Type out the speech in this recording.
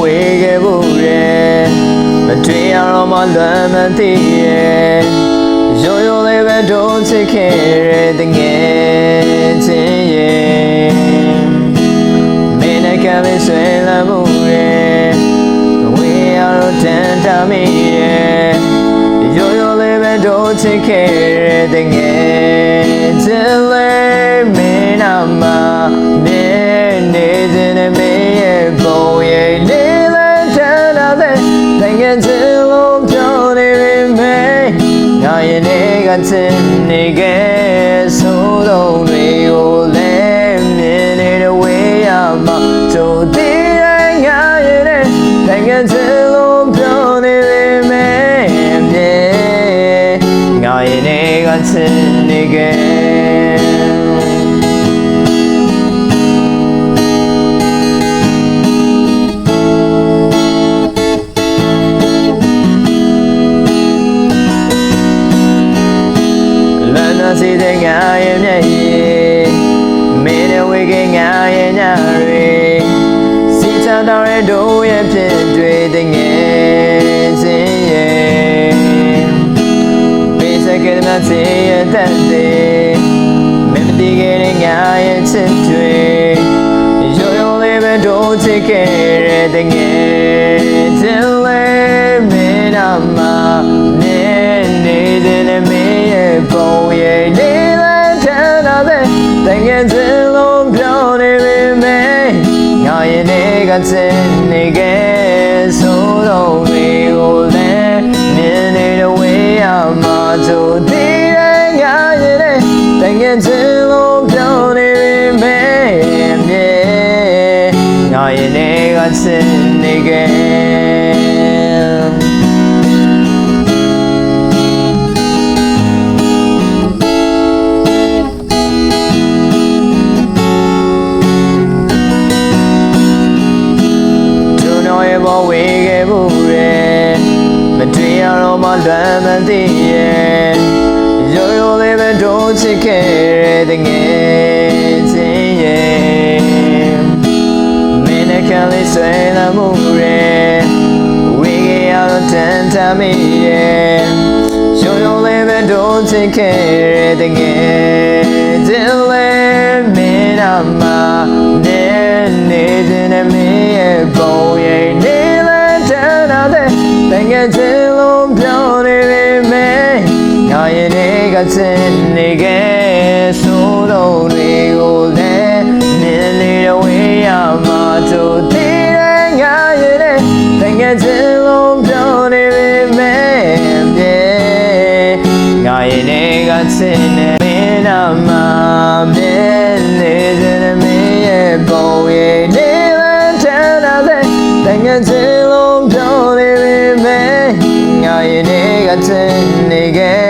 ဝေခဲ့ဖို့ရဲ့မတွေ့ရတော့မှလွမ်းမသိရဲ့ရိုးရိုးလေးပဲတို့ချစ်ခဲ့တဲ့တငယ်ချင်းရဲ့မင်းနဲ့ကလေးဆွေးလာမှုရဲ့ဝေရတော့တန်တာမီရဲ့ရိုးရိုးလေးပဲတို့ချစ်ခဲ့တဲ့တငယ်ချင်း ကချင်နေခဲ့ဆိုတော့တွေကိုလည်းမြင်နေတဲ့ဝေးရမှာချိုတည်ရဲ့ငါရဲ့တငယ်ချင်းလုံးပြောနေပြီမင်းမြင်ငါရဲ့နေကချင်နေခဲ့ စီတဲ့ငါရဲ့မျက်ရည်မင်းနဲ့ဝေကငါရဲ့ညတွေစီချတော်ရဲ့တို့ရဲ့ဖြစ်တွေတဲ့ငယ်စင်ရဲ့ပေးစကတဲ့မစီရဲ့တက်တဲ့မင်းမတည်ခဲ့တဲ့ငါရဲ့ချစ်တွေရိုးရိုးလေးပဲတို့ချစ်ခဲ့တဲ့ငယ်တဲ့လေးမင်းနာမှာ ကစင်နေခဲ့ဆိုတော့တွေကိုလည်းမြင်နေတဲ့ဝေးရမှာချိုတည်ရဲ့ငါရဲ့တကယ်စလုံးပြောနေပေမဲ့မြေငါရဲ့နေကစင် တော်ရဲ့ဘဝေခဲ့မှုရဲ့မတွေ့ရတော့မှလွမ်းမသိရဲ့ရိုးရိုးလေးပဲတို့ချစ်ခဲ့တဲ့ငယ်ချင်းရဲ့မင်းနဲ့ကလေးဆွဲလာမှုရဲ့ဝေခဲ့ရတော့တန်တမ်းရဲ့ရိုးရိုးလေးပဲတို့ချစ်ခဲ့တဲ့ငယ်ချင်းလေးမင်းနာမှာနေနေတဲ့မင်းရဲ့ပုံရိ စင်နေခဲ့ဆိုတော့တွေကိုလည်းနင်းနေတဲ့ဝေးရမှာတို့တည်တဲ့ငါရဲ့တကယ်ချင်းလုံးပြောနေပေမဲ့မြေငါရဲ့နေကစင်နေမင်းနာမှာမြင်နေတဲ့မင်းရဲ့ပုံရိပ်နေလည်းတန်တာတဲ့တကယ်ချင်းလုံးပြောနေပေမဲ့ငါရဲ့နေကစင်နေခဲ့